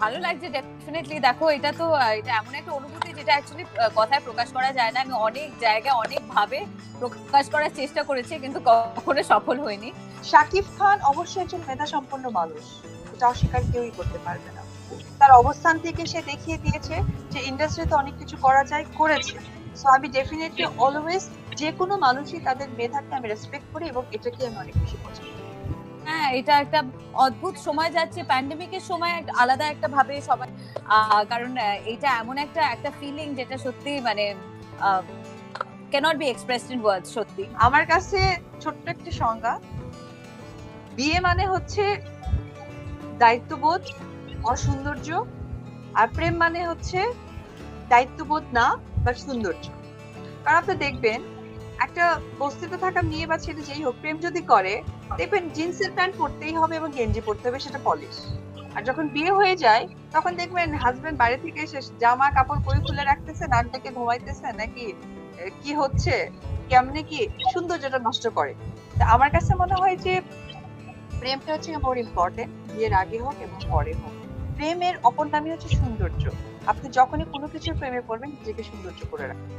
ভালো লাগছে ডেফিনেটলি দেখো, এটা তো এটা এমন একটা অনুভূতি যেটা অ্যাকচুয়ালি কথায় প্রকাশ করা যায় না। আমি অনেক জায়গায় অনেক ভাবে প্রকাশ করার চেষ্টা করেছি, কিন্তু কখনো সফল হয়নি শাকিব খান অবশ্যই একজন মেধা সম্পন্ন মানুষ। এটা অস্বীকার কেউই করতে পারবে না। তার অবস্থান থেকে সে দেখিয়ে দিয়েছে যে ইন্ডাস্ট্রিতে অনেক কিছু করা যায়, করেছে। সো আমি ডেফিনেটলি অলওয়েজ যে কোনো মানুষই তাদের মেধাকে আমি রেসপেক্ট করি এবং এটাকে আমি অনেক বেশি পছন্দ হ্যাঁ এটা একটা অদ্ভুত সময় যাচ্ছে। প্যান্ডেমিকের সময় আলাদা একটা ভাবে সবাই কারণ এটা এমন একটা একটা ফিলিং যেটা সত্যি মানে cannot be expressed in words সত্যি। আমার কাছে ছোট্ট একটি সংজ্ঞা। বিয়ে মানে হচ্ছে দায়িত্ববোধ, অসৌন্দর্য, আর প্রেম মানে হচ্ছে দায়িত্ববোধ না বা সৌন্দর্য। কারণ আপনি দেখবেন একটা বস্তিতে থাকা মেয়ে বা ছেলে, যেই হোক, প্রেম যদি করে, দেখবেন জিন্সের প্যান্ট পরতেই হবে এবং গেঞ্জি পরতে হবে, সেটা পলিশ আর যখন বিয়ে হয়ে যায়, তখন দেখবেন হাজবেন্ড বাইরে থেকে এসে জামা, কাপড় পরে খুলে রাখতেছে, নাক ডেকে ঘুমাইতেছে, নাকি কি হচ্ছে, কেমনে কি সৌন্দর্যটা নষ্ট করে। তা আমার কাছে মনে হয় যে, প্রেমটা হচ্ছে মোর ইম্পর্টেন্ট বিয়ের আগে হোক এবং পরে হোক। প্রেমের অপর নামই হচ্ছে সৌন্দর্য। আপনি যখনই কোনো কিছুর প্রেমে পড়বেন, নিজেকে সৌন্দর্য করে রাখবেন।